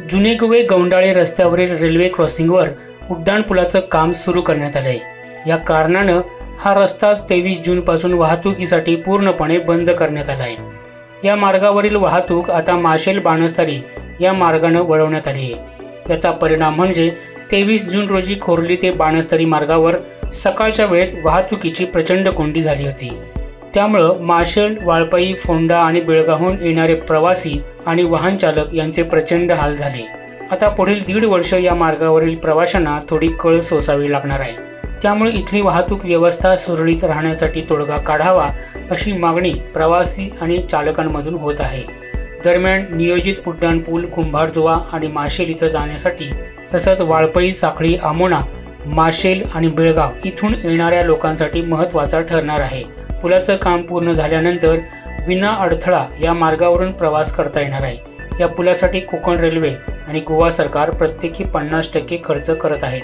जुने गोवे गौंडाळे रस्त्यावरील रेल्वे क्रॉसिंगवर उड्डाणपुलाचं काम सुरू करण्यात आलंय. या कारणानं हा रस्ता तेवीस जूनपासून वाहतुकीसाठी पूर्णपणे बंद करण्यात आला आहे या मार्गावरील वाहतूक आता माशेल बाणस्तारी या मार्गानं वळवण्यात आली आहे याचा परिणाम म्हणजे तेवीस जून रोजी खोर्ली ते बाणस्तरी मार्गावर सकाळच्या वेळेत वाहतुकीची प्रचंड कोंडी झाली होती. त्यामुळं माशेल वाळपाई फोंडा आणि बेळगावहून येणारे प्रवासी आणि वाहन चालक यांचे प्रचंड हाल झाले. आता पुढील दीड वर्ष या मार्गावरील प्रवाशांना थोडी कळ सोसावी लागणार आहे. त्यामुळे इथली वाहतूक व्यवस्था सुरळीत राहण्यासाठी तोडगा काढावा अशी मागणी प्रवासी आणि चालकांमधून होत आहे. दरम्यान नियोजित उड्डाणपूल कुंभारजुवा आणि माशेल इथं जाण्यासाठी तसंच वाळपई साखळी आमोणा माशेल आणि बेळगाव इथून येणाऱ्या लोकांसाठी महत्त्वाचा ठरणार आहे. पुलाचं काम पूर्ण झाल्यानंतर विना अडथळा या मार्गावरून प्रवास करता येणार आहे. या पुलासाठी कोकण रेल्वे आणि गोवा सरकार प्रत्येकी पन्नास टक्के खर्च करत आहेत